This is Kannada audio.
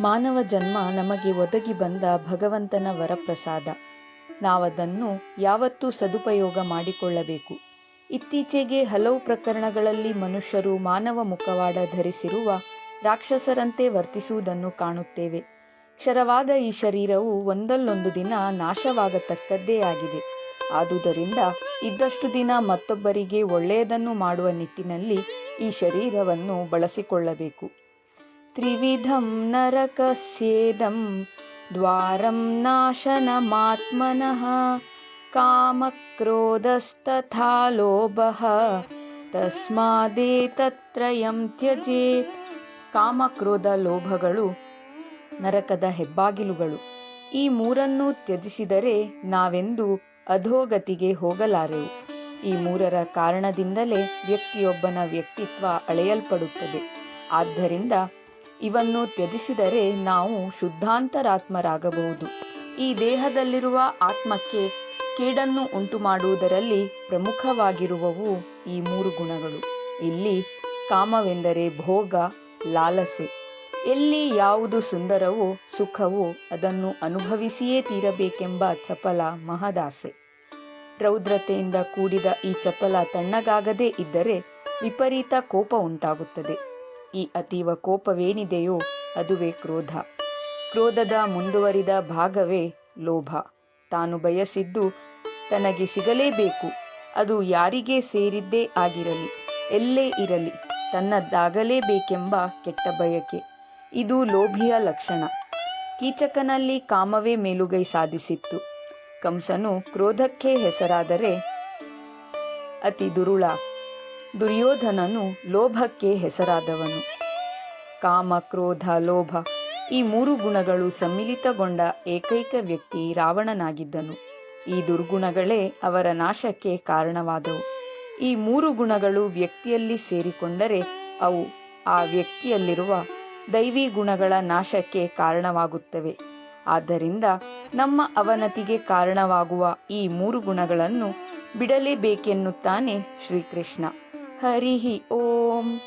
ಮಾನವ ಜನ್ಮ ನಮಗೆ ಒದಗಿ ಬಂದ ಭಗವಂತನ ವರಪ್ರಸಾದ. ನಾವದನ್ನು ಯಾವತ್ತೂ ಸದುಪಯೋಗ ಮಾಡಿಕೊಳ್ಳಬೇಕು. ಇತ್ತೀಚೆಗೆ ಹಲವು ಪ್ರಕರಣಗಳಲ್ಲಿ ಮನುಷ್ಯರು ಮಾನವ ಮುಖವಾಡ ಧರಿಸಿರುವ ರಾಕ್ಷಸರಂತೆ ವರ್ತಿಸುವುದನ್ನು ಕಾಣುತ್ತೇವೆ. ಕ್ಷರವಾದ ಈ ಶರೀರವು ಒಂದಲ್ಲೊಂದು ದಿನ ನಾಶವಾಗತಕ್ಕದ್ದೇ ಆಗಿದೆ. ಆದುದರಿಂದ ಇದ್ದಷ್ಟು ದಿನ ಮತ್ತೊಬ್ಬರಿಗೆ ಒಳ್ಳೆಯದನ್ನು ಮಾಡುವ ನಿಟ್ಟಿನಲ್ಲಿ ಈ ಶರೀರವನ್ನು ಬಳಸಿಕೊಳ್ಳಬೇಕು. ತ್ರಿವಿಧಂ ನರಕಸ್ಯೇದಂ ದ್ವಾರಂ ನಾಶನಮಾತ್ಮನಃ ಕಾಮಕ್ರೋಧಸ್ತಥಾ ಲೋಭಃ ತಸ್ಮಾದೇತತ್ರಯಂ ತ್ಯಜೇತ್ ಕಾಮಕ್ರೋಧ ಲೋಭಗಳು ನರಕದ ಹೆಬ್ಬಾಗಿಲುಗಳು. ಈ ಮೂರನ್ನು ತ್ಯಜಿಸಿದರೆ ನಾವೆಂದು ಅಧೋಗತಿಗೆ ಹೋಗಲಾರೆವು. ಈ ಮೂರರ ಕಾರಣದಿಂದಲೇ ವ್ಯಕ್ತಿಯೊಬ್ಬನ ವ್ಯಕ್ತಿತ್ವ ಅಳೆಯಲ್ಪಡುತ್ತದೆ. ಆದ್ದರಿಂದ ಇವನ್ನು ತ್ಯಜಿಸಿದರೆ ನಾವು ಶುದ್ಧಾಂತರಾತ್ಮರಾಗಬಹುದು. ಈ ದೇಹದಲ್ಲಿರುವ ಆತ್ಮಕ್ಕೆ ಕೇಡನ್ನು ಉಂಟು ಮಾಡುವುದರಲ್ಲಿ ಪ್ರಮುಖವಾಗಿರುವವು ಈ ಮೂರು ಗುಣಗಳು. ಇಲ್ಲಿ ಕಾಮವೆಂದರೆ ಭೋಗ, ಲಾಲಸೆ. ಎಲ್ಲಿ ಯಾವುದು ಸುಂದರವೋ ಸುಖವೋ ಅದನ್ನು ಅನುಭವಿಸಿಯೇ ತೀರಬೇಕೆಂಬ ಚಪಲ ಮಹದಾಸೆ. ರೌದ್ರತೆಯಿಂದ ಕೂಡಿದ ಈ ಚಪಲ ತಣ್ಣಗಾಗದೇ ಇದ್ದರೆ ವಿಪರೀತ ಕೋಪ ಉಂಟಾಗುತ್ತದೆ. ಈ ಅತೀವ ಕೋಪವೇನಿದೆಯೋ ಅದುವೇ ಕ್ರೋಧ. ಕ್ರೋಧದ ಮುಂದುವರಿದ ಭಾಗವೇ ಲೋಭ. ತಾನು ಬಯಸಿದ್ದು ತನಗೆ ಸಿಗಲೇಬೇಕು. ಅದು ಯಾರಿಗೆ ಸೇರಿದ್ದೇ ಆಗಿರಲಿ, ಎಲ್ಲೇ ಇರಲಿ ತನ್ನದ್ದಾಗಲೇಬೇಕೆಂಬ ಕೆಟ್ಟ ಬಯಕೆ. ಇದು ಲೋಭಿಯ ಲಕ್ಷಣ. ಕೀಚಕನಲ್ಲಿ ಕಾಮವೇ ಮೇಲುಗೈ ಸಾಧಿಸಿತ್ತು. ಕಂಸನು ಕ್ರೋಧಕ್ಕೆ ಹೆಸರಾದರೆ ಅತಿ ದುರುಳ. ದುರ್ಯೋಧನನು ಲೋಭಕ್ಕೆ ಹೆಸರಾದವನು. ಕಾಮ, ಕ್ರೋಧ, ಲೋಭ ಈ ಮೂರು ಗುಣಗಳು ಸಮ್ಮಿಲಿತಗೊಂಡ ಏಕೈಕ ವ್ಯಕ್ತಿ ರಾವಣನಾಗಿದ್ದನು. ಈ ದುರ್ಗುಣಗಳೇ ಅವರ ನಾಶಕ್ಕೆ ಕಾರಣವಾದವು. ಈ ಮೂರು ಗುಣಗಳು ವ್ಯಕ್ತಿಯಲ್ಲಿ ಸೇರಿಕೊಂಡರೆ ಅವು ಆ ವ್ಯಕ್ತಿಯಲ್ಲಿರುವ ದೈವಿ ಗುಣಗಳ ನಾಶಕ್ಕೆ ಕಾರಣವಾಗುತ್ತವೆ. ಆದ್ದರಿಂದ ನಮ್ಮ ಅವನತಿಗೆ ಕಾರಣವಾಗುವ ಈ ಮೂರು ಗುಣಗಳನ್ನು ಬಿಡಲೇಬೇಕೆನ್ನುತ್ತಾನೆ ಶ್ರೀಕೃಷ್ಣ. हरिः ओम।